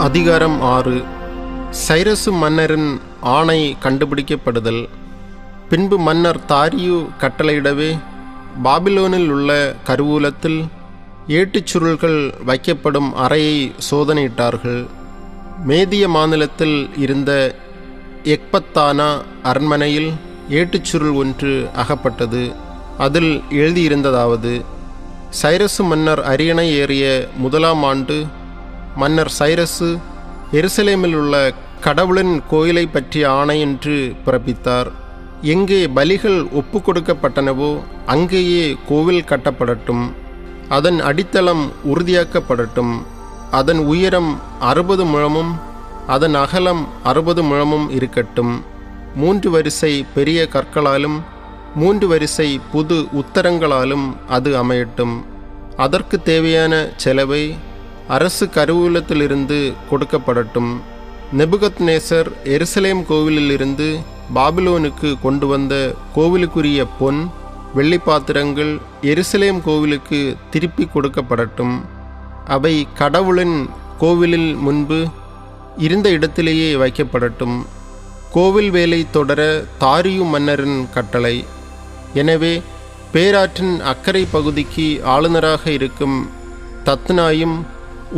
அதிகாரம் ஆறு. சைரசு மன்னரின் ஆணை கண்டுபிடிக்கப்படுதல். பின்பு மன்னர் தாரியு கட்டளையிடவே பாபிலோனில் உள்ள கருவூலத்தில் ஏட்டுச்சுருள்கள் வைக்கப்படும் அறையை சோதனையிட்டார்கள். மேதிய மாநிலத்தில் இருந்த எக்பத்தானா அரண்மனையில் ஏட்டுச்சுருள் ஒன்று அகப்பட்டது. அதில் எழுதியிருந்ததாவது சைரசு மன்னர் அரியணை ஏறிய முதலாம் ஆண்டு மன்னர் சைரசு எருசலேமில் உள்ள கடவுளின் கோயிலை பற்றிய ஆணையென்று பிறப்பித்தார். எங்கே பலிகள் ஒப்பு கொடுக்கப்பட்டனவோ அங்கேயே கோவில் கட்டப்படட்டும். அதன் அடித்தளம் உறுதியாக்கப்படட்டும். அதன் உயரம் அறுபது முழமும் அதன் அகலம் அறுபது முழமும் இருக்கட்டும். மூன்று வரிசை பெரிய கற்களாலும் மூன்று வரிசை புது உத்தரங்களாலும் அது அமையட்டும். அதற்கு தேவையான செலவை அரசு கருவூலத்திலிருந்து கொடுக்கப்படட்டும். நெபுகத் நேசர் எருசலேம் கோவிலிலிருந்து பாபிலோனுக்கு கொண்டு வந்த கோவிலுக்குரிய பொன் வெள்ளி பாத்திரங்கள் எருசலேம் கோவிலுக்கு திருப்பி கொடுக்கப்படட்டும். அவை கடவுளின் கோவிலில் முன்பு இருந்த இடத்திலேயே வைக்கப்படட்டும். கோவில் வேலை தொடர தாரியு மன்னரின் கட்டளை. எனவே பேராற்றின் அக்கறை பகுதிக்கு ஆளுநராக இருக்கும் தத்னாயும்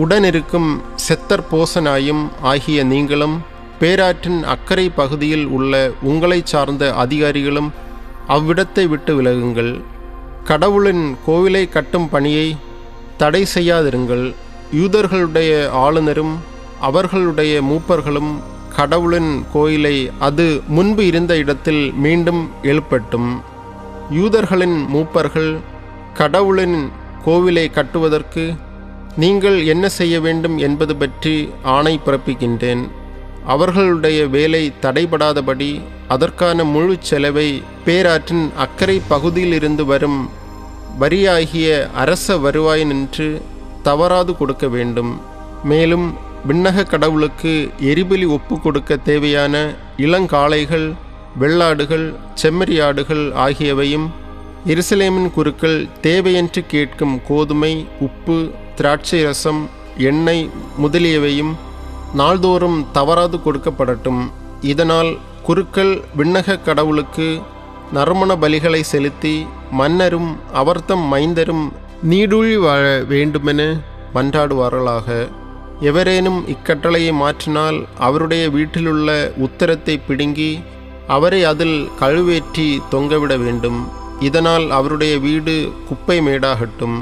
உடனிருக்கும் செத்தர் போசனாயும் ஆகிய நீங்களும் பேராற்றின் அக்கறை பகுதியில் உள்ள உங்களை சார்ந்த அதிகாரிகளும் அவ்விடத்தை விட்டு விலகுங்கள். கடவுளின் கோவிலை கட்டும் பணியை தடை செய்யாதிருங்கள். யூதர்களுடைய ஆளுநரும் அவர்களுடைய மூப்பர்களும் கடவுளின் கோயிலை அது முன்பு இருந்த இடத்தில் மீண்டும் எழுப்பட்டும். யூதர்களின் மூப்பர்கள் கடவுளின் கோவிலை கட்டுவதற்கு நீங்கள் என்ன செய்ய வேண்டும் என்பது பற்றி ஆணை பிறப்பிக்கின்றேன். அவர்களுடைய வேலை தடைபடாதபடி அதற்கான முழு செலவை பேராற்றின் அக்கறை பகுதியிலிருந்து வரும் வரியாகிய அரச வருவாய் நின்று தவறாது கொடுக்க வேண்டும். மேலும் விண்ணக கடவுளுக்கு எரிபலி ஒப்பு கொடுக்க தேவையான இளங்காளைகள் வெள்ளாடுகள் செம்மறியாடுகள் ஆகியவையும் எருசலேமின் குருக்கள் தேவையென்று கேட்கும் கோதுமை உப்பு திராட்சை ரசம் எண்ணெய் முதலியவையும் நாள்தோறும் தவறாது கொடுக்கப்படட்டும். இதனால் குருக்கள் விண்ணக கடவுளுக்கு நறுமண பலிகளை செலுத்தி மன்னரும் அவர்தம் மைந்தரும் நீடூழி வாழ வேண்டுமென மன்றாடுவார்களாக. எவரேனும் இக்கட்டளையை மாற்றினால் அவருடைய வீட்டிலுள்ள உத்தரத்தை பிடுங்கி அவரை அதில் கழுவேற்றி தொங்கவிட வேண்டும். இதனால் அவருடைய வீடு குப்பை மேடாகட்டும்.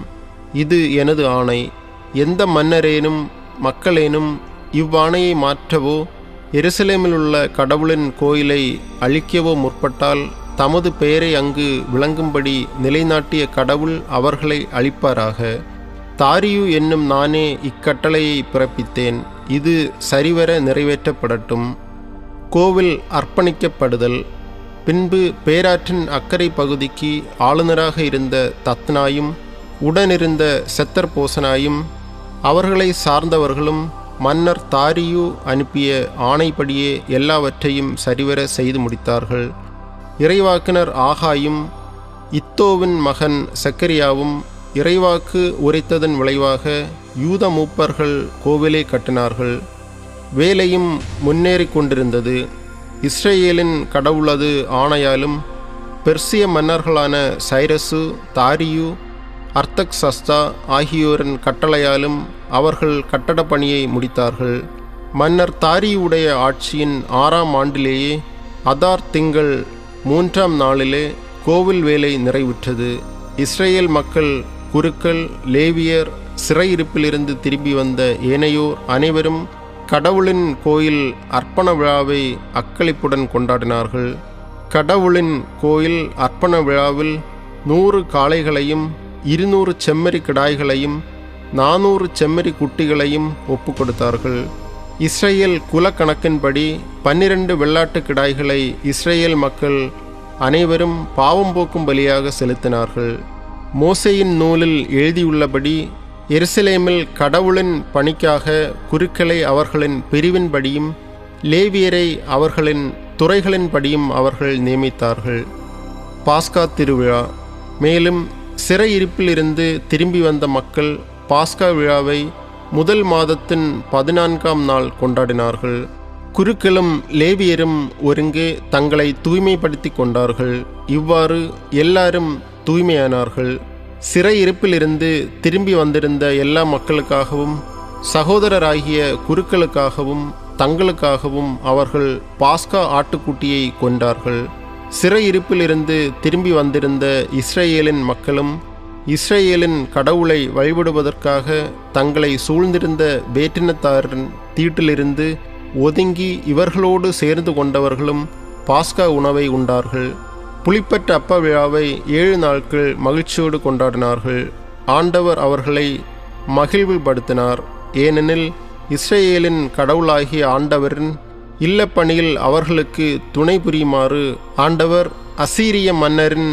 இது எனது ஆணை. எந்த மன்னரேனும் மக்களேனும் இவ்வாணையை மாற்றவோ எருசலேமில் உள்ள கடவுளின் கோயிலை அழிக்கவோ முற்பட்டால் தமது பெயரை அங்கு விளங்கும்படி நிலைநாட்டிய கடவுள் அவர்களை அழிப்பாராக. தாரியு என்னும் நானே இக்கட்டளையை பிறப்பித்தேன். இது சரிவர நிறைவேற்றப்படட்டும். கோவில் அர்ப்பணிக்கப்படுதல். பின்பு பேராற்றின் அக்கறை பகுதிக்கு ஆளுநராக இருந்த தத்னாயும் உடனிருந்த செத்தர் போசனாயும் அவர்களை சார்ந்தவர்களும் மன்னர் தாரியு அனுப்பிய ஆணைப்படியே எல்லாவற்றையும் சரிவர செய்து முடித்தார்கள். இறைவாக்கினர் ஆகாயும் இத்தோவின் மகன் சக்கரியாவும் இறைவாக்கு உரைத்ததன் விளைவாக யூத மூப்பர்கள் கோவிலை கட்டினார்கள். வேலையும் முன்னேறி கொண்டிருந்தது. இஸ்ரேலின் கடவுளது ஆணையாலும் பெர்சிய மன்னர்களான சைரசு தாரியு அர்த்தக் சஸ்தா ஆகியோரின் கட்டளையாலும் அவர்கள் கட்டட பணியை முடித்தார்கள். மன்னர் தாரியுடைய ஆட்சியின் ஆறாம் ஆண்டிலேயே அதார் திங்கள் மூன்றாம் நாளிலே கோவில் வேலை நிறைவுற்றது. இஸ்ரேல் மக்கள் குருக்கள் லேவியர் சிறையிருப்பிலிருந்து திரும்பி வந்த ஏனையோர் அனைவரும் கடவுளின் கோயில் அர்ப்பண விழாவை அக்களிப்புடன் கொண்டாடினார்கள். கடவுளின் கோயில் அர்ப்பண விழாவில் நூறு காளைகளையும் இருநூறு செம்மறி கிடாய்களையும் நானூறு செம்மறி குட்டிகளையும் ஒப்பு கொடுத்தார்கள் இஸ்ரேல் குலக்கணக்கின்படி பன்னிரண்டு வெள்ளாட்டு கிடாய்களை இஸ்ரேல் மக்கள் அனைவரும் பாவம் போக்கும் பலியாக செலுத்தினார்கள். மோசையின் நூலில் எழுதியுள்ளபடி எருசலேமில் கடவுளின் பணிக்காக குருக்களை அவர்களின் பிரிவின்படியும் லேவியரை அவர்களின் துறைகளின்படியும் அவர்கள் நியமித்தார்கள். பாஸ்கா திருவிழா. மேலும் சிறையிருப்பிலிருந்து திரும்பி வந்த மக்கள் பாஸ்கா விழாவை முதல் மாதத்தின் பதினான்காம் நாள் கொண்டாடினார்கள். குருக்களும் லேவியரும் ஒருங்கே தங்களை தூய்மைப்படுத்தி கொண்டார்கள். இவ்வாறு எல்லாரும் தூய்மையானார்கள். சிறையிருப்பிலிருந்து திரும்பி வந்திருந்த எல்லா மக்களுக்காகவும் சகோதரராகிய குருக்களுக்காகவும் தங்களுக்காகவும் அவர்கள் பாஸ்கா ஆட்டுக்குட்டியை கொண்டார்கள் சிறையிருப்பிலிருந்து திரும்பி வந்திருந்த இஸ்ரேலின் மக்களும் இஸ்ரேலின் கடவுளை வழிபடுவதற்காக தங்களை சூழ்ந்திருந்த வேற்றினத்தாரின் தீட்டிலிருந்து ஒதுங்கி இவர்களோடு சேர்ந்து கொண்டவர்களும் பாஸ்கா உணவை உண்டார்கள். புளிப்பற்ற அப்ப விழாவை ஏழு நாட்கள் மகிழ்ச்சியோடு கொண்டாடினார்கள். ஆண்டவர் அவர்களை மகிழ்வுபடுத்தினார். ஏனெனில் இஸ்ரேலின் கடவுளாகிய ஆண்டவரின் இல்லப்பணியில் அவர்களுக்கு துணை புரியுமாறு ஆண்டவர் அசீரிய மன்னரின்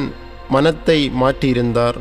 மனத்தை மாற்றியிருந்தார்.